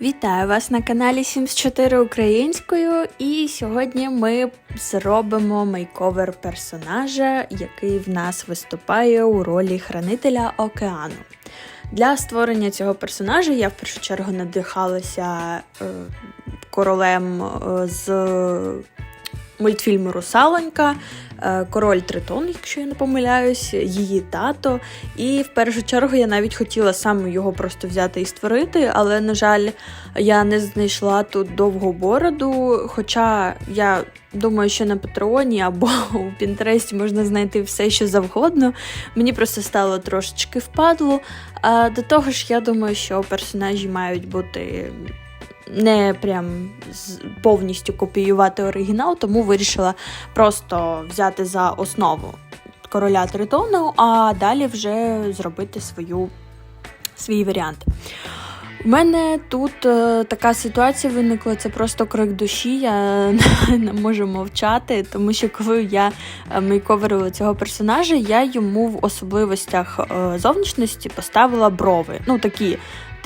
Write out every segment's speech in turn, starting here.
Вітаю вас на каналі Sims 4 українською, і сьогодні ми зробимо мейковер персонажа, який в нас виступає у ролі хранителя океану. Для створення цього персонажа я в першу чергу надихалася е, королем е, з мультфільму Русалонька, е, король Тритон, якщо я не помиляюсь, її тато. І в першу чергу я навіть хотіла саме його просто взяти і створити, але, на жаль, я не знайшла тут довгу бороду. Хоча я думаю, що на Патреоні або у Пінтересті можна знайти все, що завгодно. Мені просто стало трошечки впадло. А до того ж, я думаю, що персонажі мають бути не прям повністю копіювати оригінал, тому вирішила просто взяти за основу короля Тритону, а далі вже зробити свою, свій варіант. У мене тут е, така ситуація виникла, це просто крик душі. Я не можу мовчати, тому що коли я е, мейковерила цього персонажа, я йому в особливостях е, зовнішності поставила брови. Ну, такі,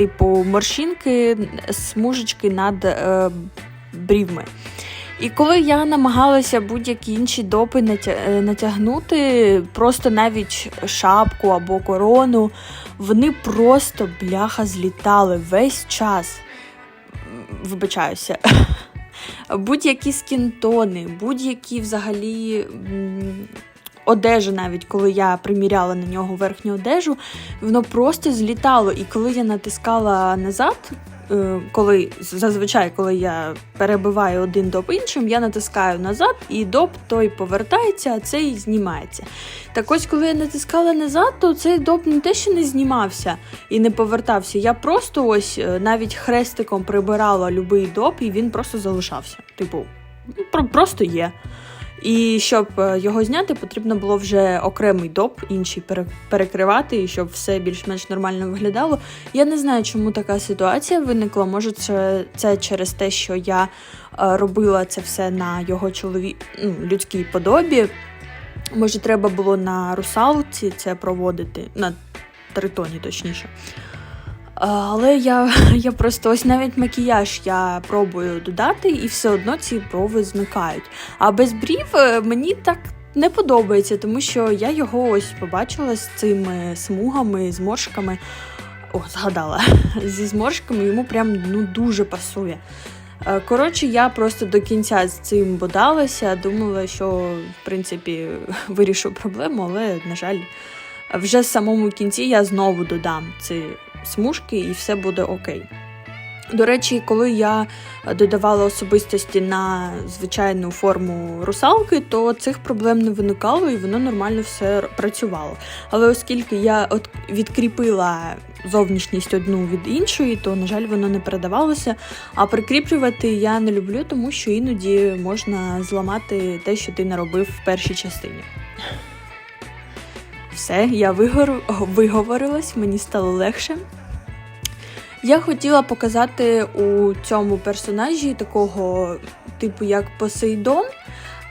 типу, морщинки, смужечки над е, брівми. І коли я намагалася будь-які інші допи е, натягнути, просто навіть шапку або корону, вони просто бляха злітали весь час. Вибачаюся. Будь-які скінтони, будь-які взагалі одежа, навіть коли я приміряла на нього верхню одежу, воно просто злітало. І коли я натискала назад, е, коли зазвичай, коли я перебиваю один доп іншим, я натискаю назад, і доп той повертається, а цей знімається. Так ось, коли я натискала назад, то цей доп не те, що не знімався і не повертався. Я просто ось е, навіть хрестиком прибирала любий доп, і він просто залишався. Типу, ну, просто є. І щоб е, його зняти, потрібно було вже окремий доп, інший пере- перекривати, і щоб все більш-менш нормально виглядало. Я не знаю, чому така ситуація виникла. Може, це, це через те, що я е, робила це все на його чолові... ну, людській подобі. Може, треба було на русалці це проводити, на тритоні, точніше. А, Але я, я просто ось навіть макіяж я пробую додати, і все одно ці брови зникають. А без брів е, мені так не подобається, тому що я його ось побачила з цими смугами, зморшками. О, згадала. Зі зморшками йому прям ну, дуже пасує. Е, Коротше, я просто до кінця з цим бодалася, думала, що в принципі вирішу проблему, але, на жаль, вже в самому кінці я знову додам ці смужки і все буде окей. До речі, коли я додавала особистості на звичайну форму русалки, то цих проблем не виникало і воно нормально все працювало. Але оскільки я відкріпила зовнішність одну від іншої, то, на жаль, воно не передавалося. А прикріплювати я не люблю, тому що іноді можна зламати те, що ти наробив в першій частині. Все, я вигор... виговорилась, мені стало легше. Я хотіла показати у цьому персонажі такого типу як Посейдон,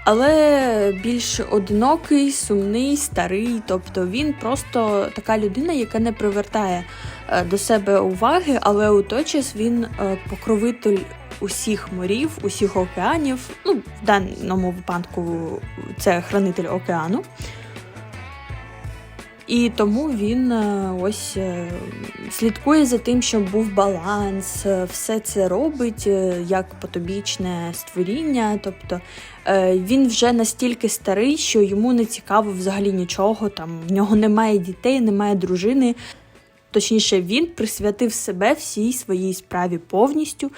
але більш одинокий, сумний, старий. Тобто він просто така людина, яка не привертає е, до себе уваги, але у той час він е, покровитель усіх морів, усіх океанів. Ну, в даному випадку це хранитель океану. І тому він е, ось е, слідкує за тим, щоб був баланс, е, все це робить як потобічне створіння. Тобто він вже настільки старий, що йому не цікаво взагалі нічого. Там в нього немає дітей, немає дружини. Точніше, він присвятив себе всій своїй справі повністю.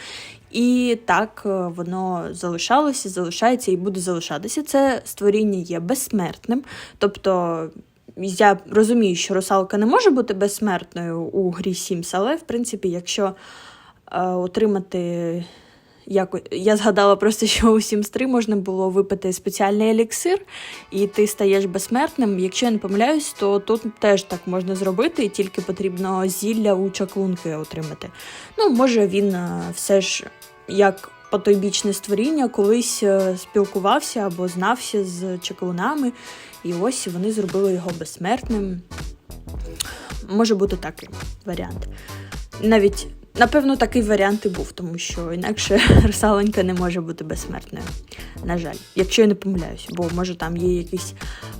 І так воно залишалося, залишається і буде залишатися. Це створіння є безсмертним. Тобто я розумію, що русалка не може бути безсмертною у грі Sims, але в принципі, якщо е, отримати. Як... Я згадала просто, що у Sims 3 можна було випити спеціальний еліксир, і ти стаєш безсмертним. Якщо я не помиляюсь, то тут теж так можна зробити, і тільки потрібно зілля у чаклунки отримати. Ну, може, він е, все ж як потойбічне створіння колись е, спілкувався або знався з чаклунами, і ось вони зробили його безсмертним. Може бути такий варіант. Навіть Напевно, такий варіант і був, тому що інакше русаленька не може бути безсмертною. На жаль, якщо я не помиляюсь, бо може там є якісь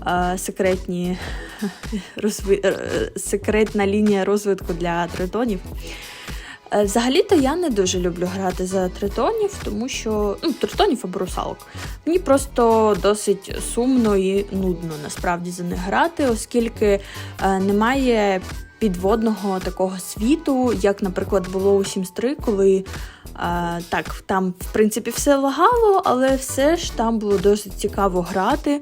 е, секретні розви... е, секретна лінія розвитку для тритонів. Е, Взагалі-то я не дуже люблю грати за тритонів, тому що ну, тритонів або русалок. Мені просто досить сумно і нудно насправді за них грати, оскільки е, немає підводного такого світу, як, наприклад, було у Sims 3, коли е, так, там, в принципі, все лагало, але все ж там було досить цікаво грати.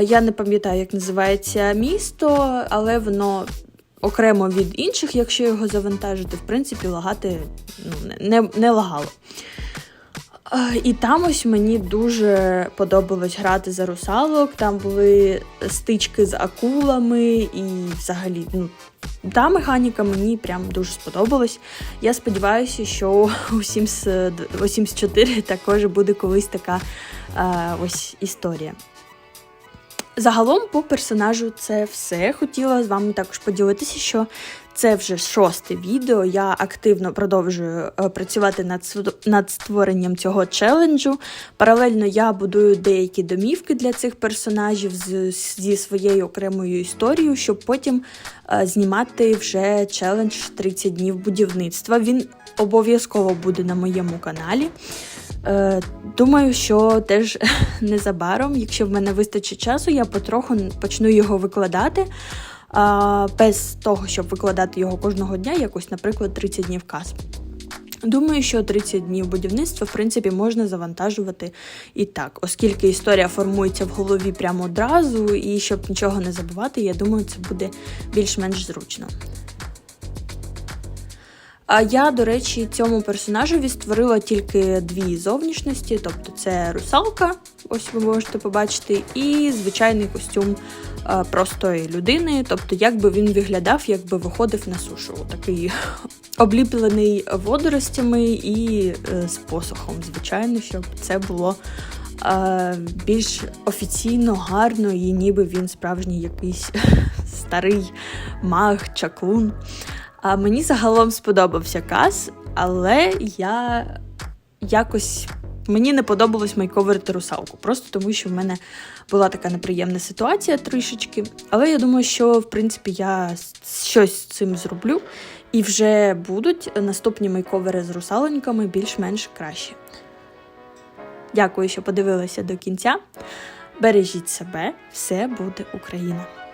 Я не пам'ятаю, як називається місто, але воно окремо від інших, якщо його завантажити, в принципі, лагати ну, не, не лагало. Е, І там ось мені дуже подобалось грати за русалок. Там були стички з акулами, і взагалі, ну, та механіка мені прям дуже сподобалась. Я сподіваюся, що у Sims, у Sims 4 також буде колись така е, ось історія. Загалом по персонажу це все. Хотіла з вами також поділитися, що це вже шосте відео. Я активно продовжую е, працювати над, над створенням цього челенджу. Паралельно я будую деякі домівки для цих персонажів з, зі своєю окремою історією, щоб потім е, знімати вже челендж 30 днів будівництва. Він обов'язково буде на моєму каналі. Е, Думаю, що теж незабаром, якщо в мене вистачить часу, я потроху почну його викладати. Без того, щоб викладати його кожного дня, якось, наприклад, 30 днів каз. Думаю, що 30 днів будівництва, в принципі, можна завантажувати і так, оскільки історія формується в голові прямо одразу, і щоб нічого не забувати, я думаю, це буде більш-менш зручно. А я, до речі, цьому персонажеві створила тільки дві зовнішності, тобто це русалка, ось ви можете побачити, і звичайний костюм е, простої людини. Тобто, як би він виглядав, якби виходив на сушу. Такий обліплений водоростями і е, з посохом, звичайно, щоб це було е, більш офіційно, гарно, і ніби він справжній якийсь старий маг, чаклун. А мені загалом сподобався каз, але я якось мені не подобалось майковерити русалку, просто тому що в мене була така неприємна ситуація трішечки. Але я думаю, що в принципі я щось з цим зроблю, і вже будуть наступні майковери з русаленьками більш-менш кращі. Дякую, що подивилися до кінця. Бережіть себе, все буде Україна!